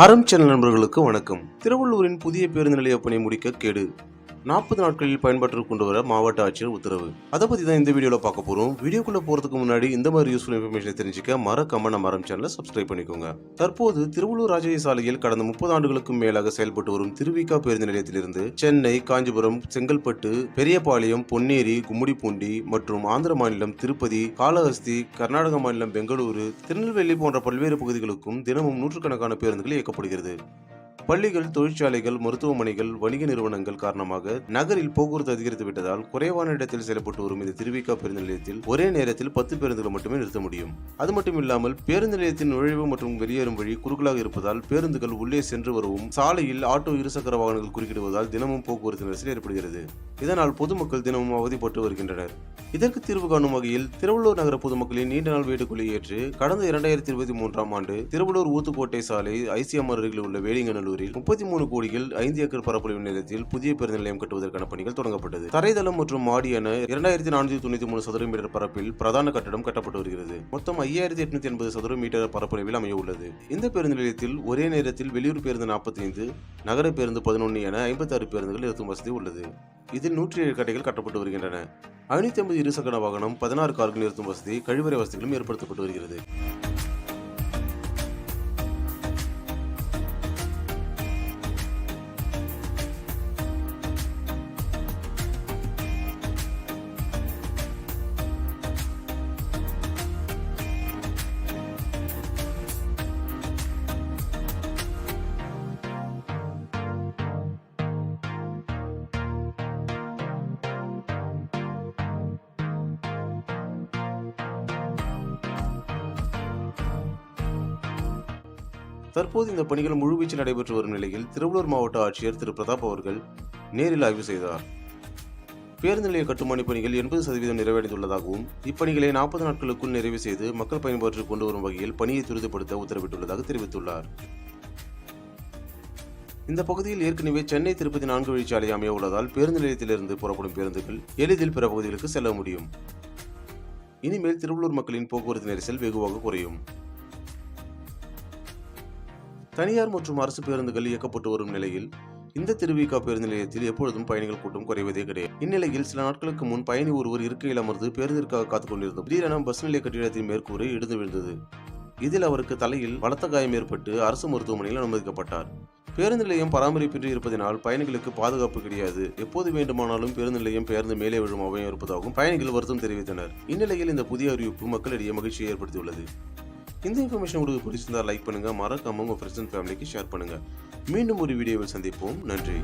ஆரம் சேனல் நண்பர்களுக்கு வணக்கம். திருவள்ளூரின் புதிய பேருந்து நிலைய பணி முடிக்க கேடு. நாற்பது நாட்களில் பயன்பாட்டிற்கு கொண்டு வர மாவட்ட ஆட்சியர் உத்தரவு. அதை பத்தி தான் இந்த வீடியோல பார்க்க போறோம். வீடியோக்குள்ள போறதுக்கு முன்னாடி இந்த மாதிரி யூஸ்ஃபுல் இன்ஃபர்மேஷன் தெரிஞ்சுக்க மறக்காம நம்ம ஆரம் சேனலை சப்ஸ்கிரைப் பண்ணிக்கோங்க. தற்போது திருவள்ளூர் ராஜகிரி சாலையில் கடந்த முப்பது ஆண்டுகளுக்கும் மேலாக செயல்பட்டு வரும் திருவிகா பேருந்து நிலையத்திலிருந்து சென்னை காஞ்சிபுரம் செங்கல்பட்டு பெரியபாளையம் பொன்னேரி கும்மிடிப்பூண்டி மற்றும் ஆந்திர மாநிலம் திருப்பதி காளஹஸ்தி கர்நாடக மாநிலம் பெங்களூரு திருநெல்வேலி போன்ற பல்வேறு பகுதிகளுக்கும் தினமும் நூற்றுக்கணக்கான பேருந்துகள் இயக்கப்படுகிறது. பள்ளிகள் தொழிற்சாலைகள் மருத்துவமனைகள் வணிக நிறுவனங்கள் காரணமாக நகரில் போக்குவரத்து அதிகரித்து விட்டதால் குறைவான இடத்தில் செயல்பட்டு வரும் இந்த திருவிக்கா பேருந்து நிலையத்தில் ஒரே நேரத்தில் பத்து பேருந்துகளை மட்டுமே நிறுத்த முடியும். அது மட்டும் இல்லாமல் பேருந்து நிலையத்தின் நுழைவு மற்றும் வெளியேறும் வழி குறுகலாக இருப்பதால் பேருந்துகள் உள்ளே சென்று வரவும் சாலையில் ஆட்டோ இருசக்கர வாகனங்கள் குறுக்கிடுவதால் தினமும் போக்குவரத்து நெரிசல் ஏற்படுகிறது. இதனால் பொதுமக்கள் தினமும் அவதிப்பட்டு வருகின்றனர். இதற்கு தீர்வு காணும் வகையில் திருவள்ளூர் நகர பொதுமக்களின் நீண்ட நாள் வேண்டுகோளை ஏற்று கடந்த இரண்டாயிரத்தி இருபத்தி மூன்றாம் ஆண்டு திருவள்ளூர் ஊத்துக்கோட்டை சாலை ஐசிஎம்ஆர் அருகில் உள்ள வேலிங்கநல்லூரில் முப்பத்தி மூணு கோடியில் ஐந்து ஏக்கர் பரப்பளவு நிலத்தில் புதிய பேருந்து நிலையம் கட்டுவதற்கான பணிகள் தொடங்கப்பட்டது. தரைதளம் மற்றும் மாடி என இரண்டாயிரத்தி நானூற்றி தொண்ணூத்தி மூணு சதுர மீட்டர் பரப்பில் பிரதான கட்டடம் கட்டப்பட்டு வருகிறது. மொத்தம் ஐயாயிரத்தி எட்நூத்தி எண்பது சதுர மீட்டர் பரப்பளவில் அமைய உள்ளது. இந்த பேருந்து நிலையத்தில் ஒரே நேரத்தில் வெளியூர் பேருந்து நாற்பத்தி ஐந்து நகர பேருந்து பதினொன்று என ஐம்பத்தாறு பேருந்துகள் நிறுத்தும் வசதி உள்ளது. இதில் நூற்றி ஏழு கடைகள் கட்டப்பட்டு வருகின்றன. ஐநூத்தி ஐம்பது இருசக்கர வாகனம் பதினாறு கார்கள் நிறுத்தும் வசதி கழிவறை வசதிகளும் ஏற்படுத்தப்பட்டு வருகிறது. தற்போது இந்த பணிகள் முழுவீச்சில் நடைபெற்று வரும் நிலையில் திருவள்ளூர் மாவட்ட ஆட்சியர் திரு பிரதாப் அவர்கள் நேரில் ஆய்வு செய்தார். பேருந்து நிலைய கட்டுமான பணிகள் எண்பது சதவீதம் நிறைவடைந்துள்ளதாகவும் இப்பணிகளை நாற்பது நாட்களுக்குள் நிறைவு செய்து மக்கள் பயன்பாட்டில் கொண்டு வரும் வகையில் பணியை துரிதப்படுத்த உத்தரவிட்டுள்ளதாக தெரிவித்துள்ளார். இந்த பகுதியில் ஏற்கனவே சென்னை திருப்பதி நான்கு வழிச்சாலை அமைய உள்ளதால் பேருந்து நிலையத்திலிருந்து புறப்படும் பேருந்துகள் எளிதில் பிற பகுதிகளுக்கு செல்ல முடியும். இனிமேல் திருவள்ளூர் மக்களின் போக்குவரத்து நெரிசல் வெகுவாக குறையும். தனியார் மற்றும் அரசு பேருந்துகள் இயக்கப்பட்டு வரும் நிலையில் இந்த திருவிகா பேருந்து நிலையத்தில் எப்பொழுதும் பயணிகள் கூட்டம் குறைவதே கிடையாது. இந்நிலையில் சில நாட்களுக்கு முன் பயணி ஒருவர் இருக்கையில் அமர்ந்து பேருந்திற்காக காத்துக் கொண்டிருந்தார் திடீரென பஸ் நிலைய கட்டிடத்தின் மேற்கூரை இடிந்து விழுந்தது. இதில் அவருக்கு தலையில் பலத்த காயம் ஏற்பட்டு அரசு மருத்துவமனையில் அனுமதிக்கப்பட்டார். பேருந்து நிலையம் பராமரிப்பின்றி இருப்பதனால் பயணிகளுக்கு பாதுகாப்பு கிடையாது. எப்போது வேண்டுமானாலும் பேருந்து நிலையம் பேருந்து மேலே விழும் அபாயம் இருப்பதாகவும் பயணிகள் வருத்தம் தெரிவித்தனர். இந்நிலையில் இந்த புதிய அறிவிப்பு மக்களிடையே மகிழ்ச்சியை ஏற்படுத்தியுள்ளது. இந்த இன்ஃபர்மேஷன் உங்களுக்கு பிடிச்சிருந்தா லைக் பண்ணுங்கள் மறக்காமல் உங்கள் ஃப்ரெண்ட்ஸ் அண்ட் ஃபேமிலிக்கு ஷேர் பண்ணுங்கள் மீண்டும் ஒரு வீடியோவில் சந்திப்போம். நன்றி.